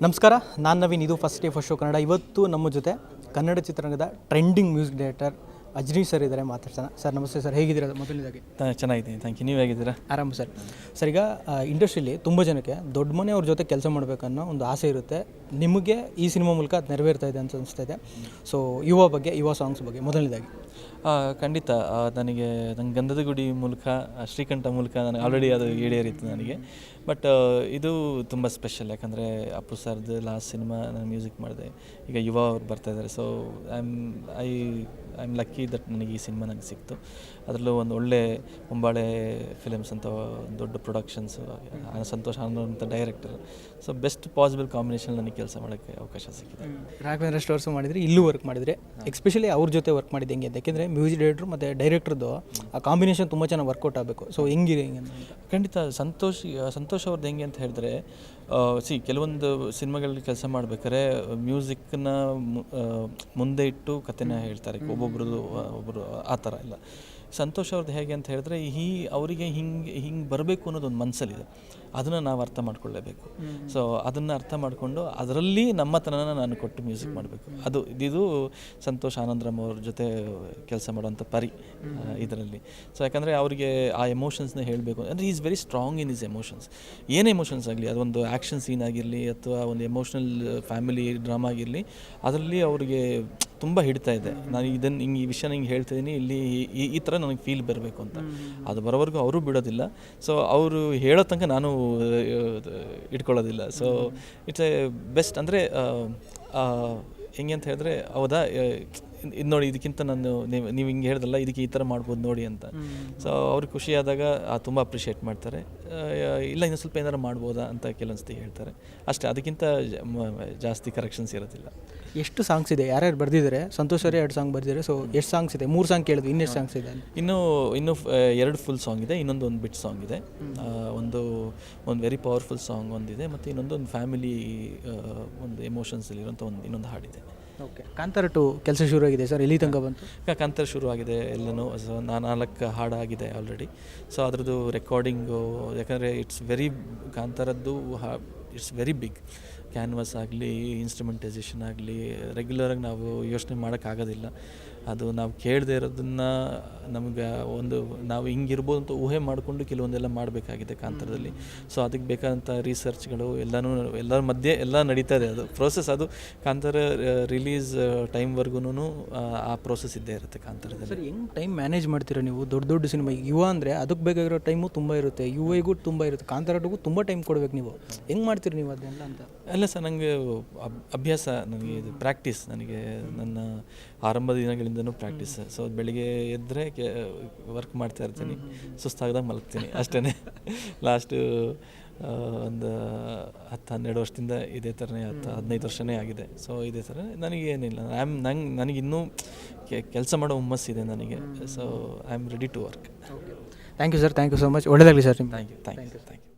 ನಮಸ್ಕಾರ, ನಾನು ನವೀನ್, ಇದು first day first show Kannada. ಇವತ್ತು ನಮ್ಮ ಜೊತೆ ಕನ್ನಡ ಚಿತ್ರರಂಗದ ಟ್ರೆಂಡಿಂಗ್ ಮ್ಯೂಸಿಕ್ ಡೈರೆಕ್ಟರ್ ಅಜ್ನಿ ಸರ್ ಇದ್ದಾರೆ ಮಾತಾಡ್ಸೋಣ. ಸರ್ ನಮಸ್ತೆ ಸರ್ ಹೇಗಿದ್ದೀರಾ ಮೊದಲನೇದಾಗಿ? ಚೆನ್ನಾಗಿದ್ದೀನಿ ಥ್ಯಾಂಕ್ ಯು ನೀವು ಹೇಗಿದ್ದೀರಾ? ಆರಾಮ ಸರ್. ಸರ್ ಈಗ ಇಂಡಸ್ಟ್ರಿಯಲ್ಲಿ ತುಂಬ ಜನಕ್ಕೆ ದೊಡ್ಡ ಮನೆಯವ್ರ ಜೊತೆ ಕೆಲಸ ಮಾಡಬೇಕನ್ನೋ ಒಂದು ಆಸೆ ಇರುತ್ತೆ. ನಿಮಗೆ ಈ ಸಿನಿಮಾ ಮೂಲಕ ಅದು ನೆರವೇರ್ತಾ ಇದೆ ಅಂತ ಅನಿಸ್ತಾ ಇದೆ. ಸೊ ಯುವ ಬಗ್ಗೆ ಯುವ ಸಾಂಗ್ಸ್ ಬಗ್ಗೆ ಮೊದಲನೇದಾಗಿ. ಖಂಡಿತ. ನನಗೆ ನಂಗೆ ಗಂಧದ ಗುಡಿ ಮೂಲಕ ಶ್ರೀಕಂಠ ಮೂಲಕ ನನಗೆ ಆಲ್ರೆಡಿ ಅದು ಈಡೇರಿತ್ತು ನನಗೆ. ಬಟ್ ಇದು ತುಂಬ ಸ್ಪೆಷಲ್ ಯಾಕಂದರೆ ಅಪ್ಪು ಸರ್ದು ಲಾಸ್ಟ್ ಸಿನಿಮಾ ನಾನು ಮ್ಯೂಸಿಕ್ ಮಾಡಿದೆ. ಈಗ ಯುವ ಅವ್ರು ಬರ್ತಾ ಇದ್ದಾರೆ so I am I I am lucky that ನನಗೆ ಈ ಸಿನಿಮಾ ನನಗೆ ಸಿಕ್ತು. ಅದರಲ್ಲೂ ಒಂದು ಒಳ್ಳೆ ಹೊಂಬಾಳೆ ಫಿಲಮ್ಸ್ ಅಂತ ಒಂದು ದೊಡ್ಡ ಪ್ರೊಡಕ್ಷನ್ಸು ಸಂತೋಷ್ ಅಂತ director so best possible combination ನನಗೆ ಕೆಲಸ ಮಾಡೋಕ್ಕೆ ಅವಕಾಶ ಸಿಕ್ಕಿದೆ. ರಾಘವೇಂದ್ರ ಸ್ಟೋರ್ಸು ಮಾಡಿದರೆ ಇಲ್ಲೂ ವರ್ಕ್ ಮಾಡಿದರೆ ಎಕ್ಸ್ಪೆಷಲಿ ಅವ್ರ ಜೊತೆ ವರ್ಕ್ ಮಾಡಿದ್ದು ಹೆಂಗೆ ಯಾಕೆಂದರೆ ಮ್ಯೂಸಿಕ್ ಡೈರೆಕ್ಟ್ರು ಮತ್ತು ಡೈರೆಕ್ಟ್ರದ್ದು ಆ ಕಾಂಬಿನೇಷನ್ ತುಂಬ ಚೆನ್ನಾಗಿ ವರ್ಕೌಟ್ ಆಗಬೇಕು. ಸೊ ಹೆಂಗಿದೆ ಹೆಂಗೆ ಖಂಡಿತ ಸಂತೋಷ್ ಸಂತೋಷ್ ಅವ್ರದ್ದು ಹೆಂಗೆ ಅಂತ ಹೇಳಿದ್ರೆ ಸಿ ಕೆಲವೊಂದು ಸಿನಿಮಾಗಳಲ್ಲಿ ಕೆಲಸ ಮಾಡ್ಬೇಕಾದ್ರೆ ಮ್ಯೂಸಿಕ್ನ ಮುಂದೆ ಇಟ್ಟು ಕಥೆನ ಹೇಳ್ತಾರೆ. ಒಬ್ಬೊಬ್ರದ್ದು ಒಬ್ಬರು ಆ ಥರ ಇಲ್ಲ. ಸಂತೋಷ್ ಅವ್ರದ್ದು ಹೇಗೆ ಅಂತ ಹೇಳಿದ್ರೆ ಈ ಅವರಿಗೆ ಹಿಂಗೆ ಹಿಂಗೆ ಬರಬೇಕು ಅನ್ನೋದು ಒಂದು ಮನಸ್ಸಲ್ಲಿದೆ ಅದನ್ನು ನಾವು ಅರ್ಥ ಮಾಡ್ಕೊಳ್ಳೇಬೇಕು. ಸೊ ಅದನ್ನು ಅರ್ಥ ಮಾಡಿಕೊಂಡು ಅದರಲ್ಲಿ ನಮ್ಮತನನ ನಾನು ಕೊಟ್ಟು ಮ್ಯೂಸಿಕ್ ಮಾಡಬೇಕು. ಅದು ಇದು ಸಂತೋಷ್ ಆನಂದರಾಮ್ ಅವ್ರ ಜೊತೆ ಕೆಲಸ ಮಾಡುವಂಥ ಪರಿ ಇದರಲ್ಲಿ. ಸೊ ಯಾಕಂದರೆ ಅವರಿಗೆ ಆ ಎಮೋಷನ್ಸ್ನ ಹೇಳಬೇಕು ಅಂದರೆ is very strong in is emotions ಏನೇ ಎಮೋಷನ್ಸ್ ಆಗಲಿ ಅದೊಂದು ಆ್ಯಕ್ಷನ್ ಸೀನ್ ಆಗಿರಲಿ ಅಥವಾ ಒಂದು ಎಮೋಷ್ನಲ್ ಫ್ಯಾಮಿಲಿ ಡ್ರಾಮಾ ಆಗಿರಲಿ ಅದರಲ್ಲಿ ಅವರಿಗೆ ತುಂಬ ಹಿಡಿತಾ ಇದೆ. ನಾನು ಇದನ್ನು ಹಿಂಗೆ ಈ ವಿಷಯನ ಹಿಂಗೆ ಹೇಳ್ತಿದ್ದೀನಿ ಇಲ್ಲಿ ಈ ಈ ಥರ ನನಗೆ ಫೀಲ್ ಬರಬೇಕು ಅಂತ. ಅದು ಬರೋವರೆಗೂ ಅವರು ಬಿಡೋದಿಲ್ಲ. ಸೊ ಅವರು ಹೇಳೋ ತನಕ ನಾನು ಇಟ್ಕೊಳ್ಳೋದಿಲ್ಲ. ಸೊ ಇಟ್ಸ್ ಎ ಬೆಸ್ಟ್ ಅಂದರೆ ಹೆಂಗೆ ಅಂತ ಹೇಳಿದ್ರೆ ಹೌದಾ ಇದು ನೋಡಿ ಇದಕ್ಕಿಂತ ನಾನು ನೀವು ನೀವು ಹಿಂಗೆ ಹೇಳ್ದಲ್ಲ ಇದಕ್ಕೆ ಈ ಥರ ಮಾಡ್ಬೋದು ನೋಡಿ ಅಂತ. ಸೊ ಅವ್ರಿಗೆ ಖುಷಿಯಾದಾಗ ತುಂಬ ಅಪ್ರಿಷಿಯೇಟ್ ಮಾಡ್ತಾರೆ. ಇಲ್ಲ ಇನ್ನು ಸ್ವಲ್ಪ ಏನಾರು ಮಾಡ್ಬೋದಾ ಅಂತ ಕೆಲವೊಂದ್ಸತಿ ಹೇಳ್ತಾರೆ. ಅಷ್ಟೇ ಅದಕ್ಕಿಂತ ಜಾಸ್ತಿ ಕರೆಕ್ಷನ್ಸ್ ಇರೋದಿಲ್ಲ. ಎಷ್ಟು ಸಾಂಗ್ಸ್ ಇದೆ? ಯಾರ್ಯಾರು ಬರೆದಿದ್ದಾರೆ? ಸಂತೋಷ್ ಅವರೇ ಎರಡು ಸಾಂಗ್ ಬರೆದಿದ್ದಾರೆ. ಸೊ ಎಷ್ಟು ಸಾಂಗ್ಸ್ ಇದೆ? ಮೂರು ಸಾಂಗ್ ಕೇಳಿದ್ವಿ ಇನ್ನೆಷ್ಟು ಸಾಂಗ್ಸ್ ಇದೆ ಇನ್ನೂ ಇನ್ನು ಎರಡು ಫುಲ್ ಸಾಂಗ್ ಇದೆ ಇನ್ನೊಂದು ಒಂದು ಬಿಟ್ ಸಾಂಗ್ ಇದೆ. ಒಂದು ಒಂದು ವೆರಿ ಪವರ್ಫುಲ್ ಸಾಂಗ್ ಒಂದಿದೆ ಮತ್ತು ಇನ್ನೊಂದು ಒಂದು ಫ್ಯಾಮಿಲಿ ಒಂದು ಎಮೋಷನ್ಸಲ್ಲಿರುವಂಥ ಒಂದು ಇನ್ನೊಂದು ಹಾಡಿದೆ. ಓಕೆ ಕಾಂತಾರ ಟು ಕೆಲಸ ಶುರು ಆಗಿದೆ ಸರ್ ಇಲ್ಲಿ ತನಕ ಬಂತು? ಕಾಂತಾರ ಶುರು ಆಗಿದೆ ಎಲ್ಲನೂ ಸೊ ನಾ ನಾಲ್ಕು ಹಾಡಾಗಿದೆ ಆಲ್ರೆಡಿ ಸೊ ಅದರದ್ದು ರೆಕಾರ್ಡಿಂಗು ಯಾಕಂದರೆ ಇಟ್ಸ್ ವೆರಿ ಕಾಂತಾರದ್ದು ಹಾ ಇಟ್ಸ್ ವೆರಿ ಬಿಗ್ ಕ್ಯಾನ್ವಾಸ್ ಆಗಲಿ ಇನ್ಸ್ಟ್ರುಮೆಂಟೈಸೇಷನ್ ಆಗಲಿ ರೆಗ್ಯುಲರಾಗಿ ನಾವು ಯೋಚನೆ ಮಾಡೋಕ್ಕಾಗೋದಿಲ್ಲ. ಅದು ನಾವು ಕೇಳದೆ ಇರೋದನ್ನು ನಮಗೆ ಒಂದು ನಾವು ಹಿಂಗಿರ್ಬೋದು ಅಂತ ಊಹೆ ಮಾಡಿಕೊಂಡು ಕೆಲವೊಂದೆಲ್ಲ ಮಾಡಬೇಕಾಗಿದೆ ಕಾಂತಾರದಲ್ಲಿ. ಸೊ ಅದಕ್ಕೆ ಬೇಕಾದಂಥ ರಿಸರ್ಚ್ಗಳು ಎಲ್ಲನೂ ಎಲ್ಲರ ಮಧ್ಯೆ ಎಲ್ಲ ನಡೀತಾ ಇದೆ. ಅದು ಪ್ರೋಸೆಸ್ ಅದು ಕಾಂತಾರ ರಿಲೀಸ್ ಟೈಮ್ವರೆಗೂ ಆ ಪ್ರೋಸೆಸ್ ಇದ್ದೇ ಇರುತ್ತೆ ಕಾಂತಾರದಲ್ಲಿ. ಸರ್ ಹೆಂಗೆ ಟೈಮ್ ಮ್ಯಾನೇಜ್ ಮಾಡ್ತೀರಾ ನೀವು? ದೊಡ್ಡ ದೊಡ್ಡ ಸಿನಿಮಾ ಯುವ ಅಂದರೆ ಅದಕ್ಕೆ ಬೇಕಾಗಿರೋ ಟೈಮು ತುಂಬ ಇರುತ್ತೆ. ಯುವಗೂ ತುಂಬ ಇರುತ್ತೆ. ಕಾಂತಾರಟಗೂ ತುಂಬ ಟೈಮ್ ಕೊಡಬೇಕು ನೀವು. ಹೆಂಗೆ ಮಾಡ್ತೀರಿ ನೀವು ಅದನ್ನೆಲ್ಲ ಅಂತ? ಅಲ್ಲ ಸರ್ ನನಗೆ ಅಭ್ಯಾಸ ನನಗೆ ಇದು ಪ್ರಾಕ್ಟೀಸ್ ನನಗೆ ನನ್ನ ಆರಂಭದ ದಿನಗಳಿಂದನೂ ಪ್ರಾಕ್ಟೀಸ್ ಸೊ ಬೆಳಿಗ್ಗೆ ಎದ್ದರೆ ಕೆ ವರ್ಕ್ ಮಾಡ್ತಾ ಇರ್ತೀನಿ. ಸುಸ್ತಾಗ್ದಾಗ ಮಲಗ್ತೀನಿ. ಅಷ್ಟೇ ಲಾಸ್ಟು ಒಂದು ಹತ್ತು ಹನ್ನೆರಡು ವರ್ಷದಿಂದ ಇದೇ ಥರನೇ ಹತ್ತು ಹದಿನೈದು ವರ್ಷನೇ ಆಗಿದೆ. ಸೊ ಇದೇ ಥರ ನನಗೇನಿಲ್ಲ ಐ ಆಮ್ ನಂಗೆ ನನಗಿನ್ನೂ ಕೆಲಸ ಮಾಡೋ ಹುಮ್ಮಸ್ಸಿದೆ ನನಗೆ. So I am ready to work thank you sir thank you so much ಒಳ್ಳೆಯದಾಗಲಿ ಸರ್ ನಿಮ್ಮ thank you thank you thank you